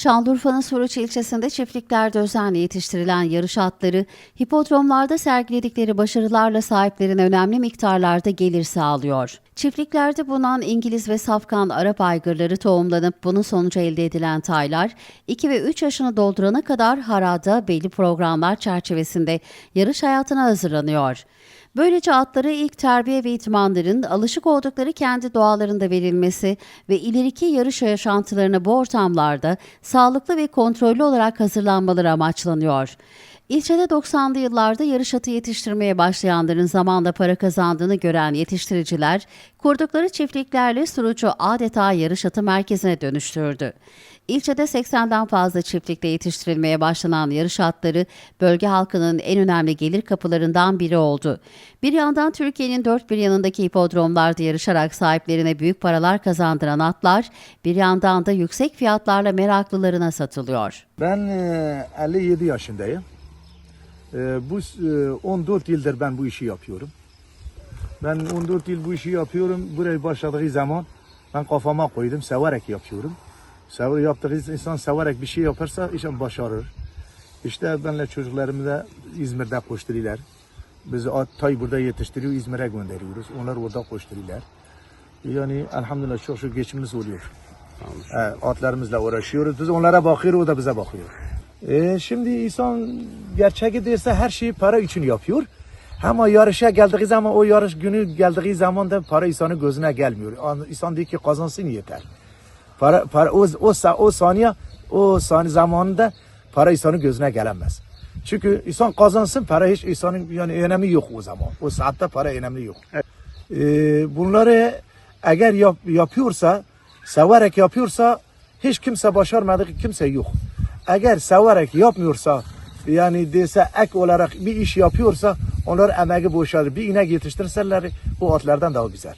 Şanlıurfa'nın Suruç ilçesinde çiftliklerde özenle yetiştirilen yarış atları, hipodromlarda sergiledikleri başarılarla sahiplerine önemli miktarlarda gelir sağlıyor. Çiftliklerde bulunan İngiliz ve Safkan Arap aygırları tohumlanıp bunun sonucu elde edilen taylar, 2 ve 3 yaşını doldurana kadar harada belli programlar çerçevesinde yarış hayatına hazırlanıyor. Böylece atlara ilk terbiye ve itmanların alışık oldukları kendi doğalarında verilmesi ve ileriki yarış yaşantılarına bu ortamlarda sağlıklı ve kontrollü olarak hazırlanmaları amaçlanıyor. İlçede 90'lı yıllarda yarış atı yetiştirmeye başlayanların zamanla para kazandığını gören yetiştiriciler, kurdukları çiftliklerle Suruç'u adeta yarış atı merkezine dönüştürdü. İlçede 80'den fazla çiftlikte yetiştirilmeye başlanan yarış atları bölge halkının en önemli gelir kapılarından biri oldu. Bir yandan Türkiye'nin dört bir yanındaki hipodromlarda yarışarak sahiplerine büyük paralar kazandıran atlar, bir yandan da yüksek fiyatlarla meraklılarına satılıyor. Ben e, 57 yaşındayım. E, Bu e, 14 yıldır ben bu işi yapıyorum. Ben 14 yıl bu işi yapıyorum. Buraya başladığı zaman ben kafama koydum, severek yapıyorum. Sever yaptığı insan severek bir şey yaparsa işin başarır. İşte benle çocuklarımı da İzmir'de koşturuyorlar. Biz tay burada yetiştiriyor, İzmir'e gönderiyoruz. Onlar orada koşturuyorlar. Yani elhamdülillah çok şükür geçimimiz oluyor. He, atlarımızla uğraşıyoruz. Biz onlara bakıyoruz, o da bize bakıyor. E, şimdi insan gerçeği derse her şeyi para için yapıyor. Ama yarışa geldiği zaman, o yarış günü geldiği zaman da para insanın gözüne gelmiyor. An- İnsan diyor ki kazansın yeter. Para, para, o, o, o saniye, o saniye zamanında para insanın gözüne gelemez. Çünkü insan kazansın, para hiç insanın yani önemi yok o zaman. O saatte para önemli yok. E, bunları eğer yap, yapıyorsa, severek yapıyorsa hiç kimse başarmadığı kimse yok. Eğer severek yapmıyorsa yani dese ek olarak bir iş yapıyorsa onlar emeği boşalır. Bir inek yetiştirseler bu atlardan daha güzel.